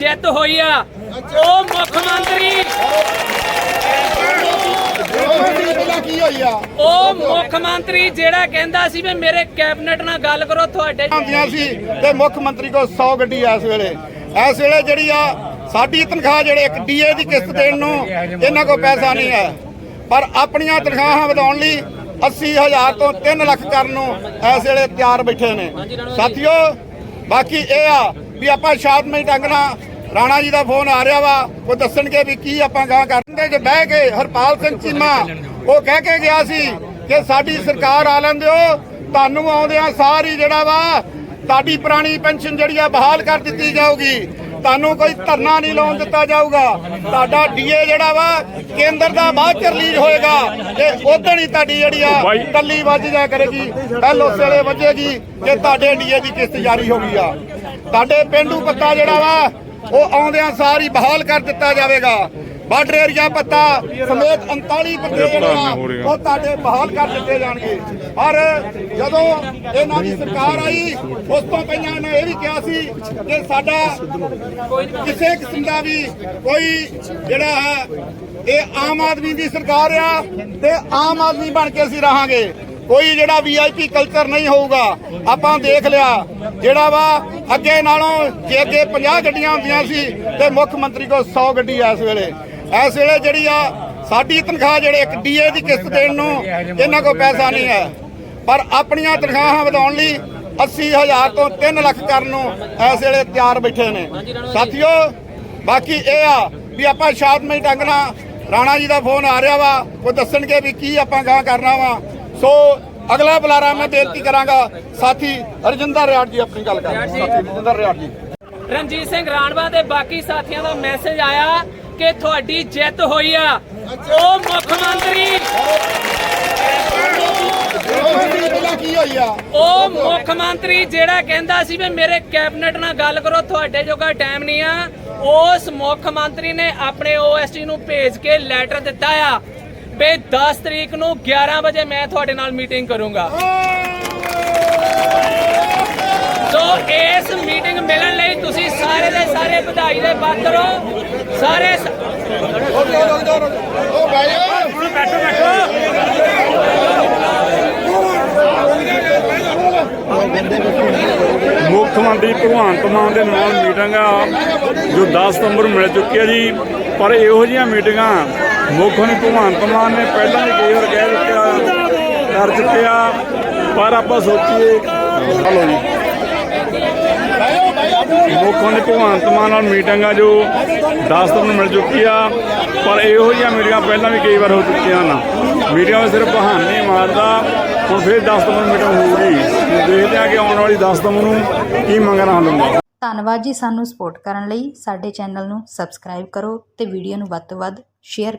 ਜਿੱਤ ਹੋਈ ਆ। ਉਹ ਮੁੱਖ ਮੰਤਰੀ। ਪਹਿਲਾਂ ਕੀ ਹੋਈ ਆ ਉਹ ਮੁੱਖ ਮੰਤਰੀ ਜਿਹੜਾ ਕਹਿੰਦਾ ਸੀ ਵੀ ਮੇਰੇ ਕੈਬਨਿਟ ਨਾਲ ਗੱਲ ਕਰੋ ਤੁਹਾਡੇ ਆਉਂਦੀਆਂ ਸੀ ਤੇ ਮੁੱਖ ਮੰਤਰੀ ਕੋਲ 100 ਗੱਡੀ ਐ ਇਸ ਵੇਲੇ। ਇਸ ਵੇਲੇ ਜਿਹੜੀ ਆ ਸਾਡੀ ਤਨਖਾਹ ਜਿਹੜੇ ਇੱਕ ਡੀਏ ਦੀ ਕਿਸ਼ਤ ਦੇਣ ਨੂੰ ਇਹਨਾਂ ਕੋਲ ਪੈਸਾ ਨਹੀਂ ਹੈ। ਪਰ ਆਪਣੀਆਂ ਤਨਖਾਹਾਂ ਵਧਾਉਣ ਲਈ 80000 ਤੋਂ 3 ਲੱਖ ਕਰਨ ਨੂੰ ਇਸ ਵੇਲੇ ਤਿਆਰ ਬੈਠੇ ਨੇ। ਸਾਥੀਓ ਬਾਕੀ ਇਹ ਆ ਵੀ ਆਪਾਂ ਸ਼ਾਂਤਮਈ ਢੰਗ ਨਾਲ ਰਾਣਾ ਜੀ ਦਾ ਫੋਨ ਆ ਰਿਹਾ ਵਾ ਉਹ ਦੱਸਣਗੇ ਵੀ ਕੀ ਆਪਾਂ ਗਾਂ ਕਰਦੇ ਜੇ ਬਹਿ ਕੇ ਹਰਪਾਲ ਸਿੰਘ ਚੀਮਾ ਉਹ ਕਹਿ ਕੇ ਗਿਆ ਸੀ ਕਿ ਸਾਡੀ ਸਰਕਾਰ ਆ ਲੈਂਦੇ ਹੋ ਤੁਹਾਨੂੰ ਆਉਂਦਿਆਂ ਸਾਰੀ ਜਿਹੜਾ ਵਾ ਤੁਹਾਡੀ ਪੁਰਾਣੀ ਪੈਨਸ਼ਨ ਜਿਹੜੀ ਆ ਬਹਾਲ ਕਰ ਦਿੱਤੀ ਜਾਊਗੀ। ਤੁਹਾਨੂੰ ਕੋਈ ਧਰਨਾ ਨਹੀਂ ਲਾਉਣ ਦਿੱਤਾ ਜਾਊਗਾ। ਤੁਹਾਡਾ ਡੀਏ ਜਿਹੜਾ ਵਾ ਕੇਂਦਰ ਦਾ ਬਾਅਦ ਚ ਰਿਲੀਜ਼ ਹੋਏਗਾ। ਤੇ ਉਦੋਂ ਹੀ ਤੁਹਾਡੀ ਜਿਹੜੀ ਆ ਟੱਲੀ ਵੱਜ ਜਾ ਕਰੇਗੀ। ਪਹਿਲ ਉਸ ਵੇਲੇ ਵੱਜੇਗੀ ਕਿ ਤੁਹਾਡੇ ਡੀਏ ਦੀ ਕਿਸ਼ਤ ਜਾਰੀ ਹੋ ਗਈ ਆ। ਤੁਹਾਡੇ ਪਿੰਡੂ ਪੱਤਾ ਜਿਹੜਾ ਵਾ ਉਹ ਆਉਂਦਿਆਂ ਸਾਰੀ ਬਹਾਲ ਕਰ ਦਿੱਤਾ ਜਾਵੇਗਾ। ਬਾਰਡਰ ਏਰੀਆ ਪੱਤਾ ਸਮੇਤ 39 ਪੱਤੇ ਜਿਹੜੇ ਆ ਉਹ ਤੁਹਾਡੇ ਬਹਾਲ ਕਰ ਦਿੱਤੇ ਜਾਣਗੇ। ਔਰ ਜਦੋਂ ਇਹਨਾਂ ਦੀ ਸਰਕਾਰ ਆਈ ਉਸ ਤੋਂ ਪਹਿਲਾਂ ਇਹਨਾਂ ਇਹ ਵੀ ਕਿਹਾ ਸੀ ਕਿ ਸਾਡਾ ਕਿਸੇ ਕਿਸਮ ਦਾ ਵੀ ਕੋਈ ਜਿਹੜਾ ਹੈ ਇਹ ਆਮ ਆਦਮੀ ਦੀ ਸਰਕਾਰ ਆ ਤੇ ਆਮ ਆਦਮੀ ਬਣ ਕੇ ਅਸੀਂ ਰਹਾਂਗੇ। ਕੋਈ ਜਿਹੜਾ ਵੀਆਈਪੀ ਕਲਚਰ ਨਹੀਂ ਹੋਊਗਾ, ਆਪਾਂ ਦੇਖ ਲਿਆ, ਜਿਹੜਾ ਵਾ ਅੱਗੇ ਨਾਲੋਂ ਜੇ ਅੱਗੇ 50 ਗੱਡੀਆਂ ਹੁੰਦੀਆਂ ਸੀ ਤੇ ਮੁੱਖ ਮੰਤਰੀ ਕੋਲ 100 ਗੱਡੀ ਐ ਇਸ ਵੇਲੇ। ਇਸ ਵੇਲੇ ਜਿਹੜੀ ਆ, ਸਾਡੀ ਤਨਖਾਹ ਜਿਹੜੇ ਇੱਕ ਡੀਏ ਦੀ ਕਿਸ਼ਤ ਦੇਣ ਨੂੰ ਇਹਨਾਂ ਕੋਲ ਪੈਸਾ ਨਹੀਂ ਹੈ। ਪਰ ਆਪਣੀਆਂ ਤਨਖਾਹਾਂ ਵਧਾਉਣ ਲਈ 80000 ਤੋਂ 3 ਲੱਖ ਕਰਨ ਨੂੰ ਇਸ ਵੇਲੇ ਤਿਆਰ ਬੈਠੇ ਨੇ। ਸਾਥੀਓ, ਬਾਕੀ ਇਹ ਆ ਵੀ ਆਪਾਂ ਸ਼ਾਂਤਮਈ ਢੰਗ ਨਾਲ ਰਾਣਾ ਜੀ ਦਾ ਫੋਨ ਆ ਰਿਹਾ ਵਾ, ਉਹ ਦੱਸਣਗੇ ਵੀ ਕੀ ਆਪਾਂ ਗਾਂ ਕਰਨਾ ਵਾ। ਸੋ ਅਗਲਾ ਬੁਲਾਰਾ ਮੈਂ ਬੇਨਤੀ ਕਰਾਂਗਾ ਸਾਥੀ ਰਜਿੰਦਰ ਰਿਆੜ ਜੀ ਆਪਣੀ ਗੱਲ ਕਰ ਸਾਥੀ ਰਜਿੰਦਰ ਰਿਆੜ ਜੀ। ਰਣਜੀਤ ਸਿੰਘ ਰਾਣਵਾ ਤੇ ਬਾਕੀ ਸਾਥੀਆਂ ਦਾ ਮੈਸੇਜ ਆਇਆ ਕਿ ਤੁਹਾਡੀ ਜਿੱਤ ਹੋਈ ਆ। ਉਹ ਮੁੱਖ ਮੰਤਰੀ ਉਹ ਮੁੱਖ ਮੰਤਰੀ ਜਿਹੜਾ ਕਹਿੰਦਾ ਸੀ ਵੀ ਮੇਰੇ ਕੈਬਨਿਟ ਨਾਲ ਗੱਲ ਕਰੋ ਤੁਹਾਡੇ ਜੋਗਾ ਟਾਈਮ ਨਹੀਂ ਆ। ਉਸ ਮੁੱਖ ਮੰਤਰੀ ਨੇ ਆਪਣੇ ਓਐਸਟੀ ਨੂੰ ਭੇਜ ਕੇ ਲੈਟਰ ਦਿੱਤਾ ਆ। ਵੀ 10 ਤਰੀਕ ਨੂੰ 11 ਵਜੇ ਮੈਂ ਤੁਹਾਡੇ ਨਾਲ ਮੀਟਿੰਗ ਕਰੂੰਗਾ। ਸੋ ਇਸ ਮੀਟਿੰਗ ਮਿਲਣ ਲਈ ਤੁਸੀਂ ਸਾਰੇ ਦੇ ਸਾਰੇ ਵਧਾਈ ਦੇ ਪਾਤਰ ਹੋ। ਸਾਰੇ ਸ- ਉਹ ਬੈਠੋ ਮੁੱਖ ਮੰਤਰੀ ਭਗਵੰਤ ਮਾਨ ਦੇ ਨਾਲ ਮੀਟਿੰਗ ਆ, ਜੋ 10 ਸਤੰਬਰ ਨੂੰ ਮਿਲ ਚੁੱਕੀ ਆ ਜੀ। ਪਰ ਇਹੋ ਜਿਹੀਆਂ ਮੀਟਿੰਗਾਂ ਮੁੱਖ ਮੰਤਰੀ ਭਗਵੰਤ ਮਾਨ ਨੇ ਪਹਿਲਾਂ ਹੀ ਕਈ ਵਾਰ ਕਹਿ ਚੁੱਕਿਆ ਕਰ ਚੁੱਕਿਆ, ਪਰ ਆਪਾਂ ਸੋਚੀਏ ਹਲੋ ਜੀ। ਮੁੱਖ ਮੰਤਰੀ ਭਗਵੰਤ ਮਾਨ ਨਾਲ ਮੀਟਿੰਗ ਆ ਜੋ 10 ਸਤੰਬਰ ਨੂੰ ਮਿਲ ਚੁੱਕੀ ਆ, ਪਰ ਇਹੋ ਜਿਹੀਆਂ ਮੀਟਿੰਗਾਂ ਪਹਿਲਾਂ ਵੀ ਕਈ ਵਾਰ ਹੋ ਚੁੱਕੀਆਂ ਨਾ। ਮੀਟਿੰਗਾਂ ਵਿੱਚ ਸਿਰਫ ਬਹਾਨੇ ਮਾਰਦਾ, ਹੁਣ ਫਿਰ 10 ਸਤੰਬਰ ਨੂੰ ਮੀਟਿੰਗ ਹੋਊਗੀ। ਦੇਖਦੇ ਆ ਕਿ ਆਉਣ ਵਾਲੀ 10 ਸਤੰਬਰ ਨੂੰ ਕੀ ਮੰਗਣਾ ਹੁੰਦਾ ਧੰਨਵਾਦ ਜੀ ਸਾਨੂੰ ਸਪੋਰਟ ਕਰਨ ਲਈ। ਸਾਡੇ ਚੈਨਲ ਨੂੰ ਸਬਸਕ੍ਰਾਈਬ ਕਰੋ ਤੇ ਵੀਡੀਓ ਨੂੰ ਵੱਧ ਤੋਂ ਵੱਧ ਸ਼ੇਅਰ ਕਰੋ।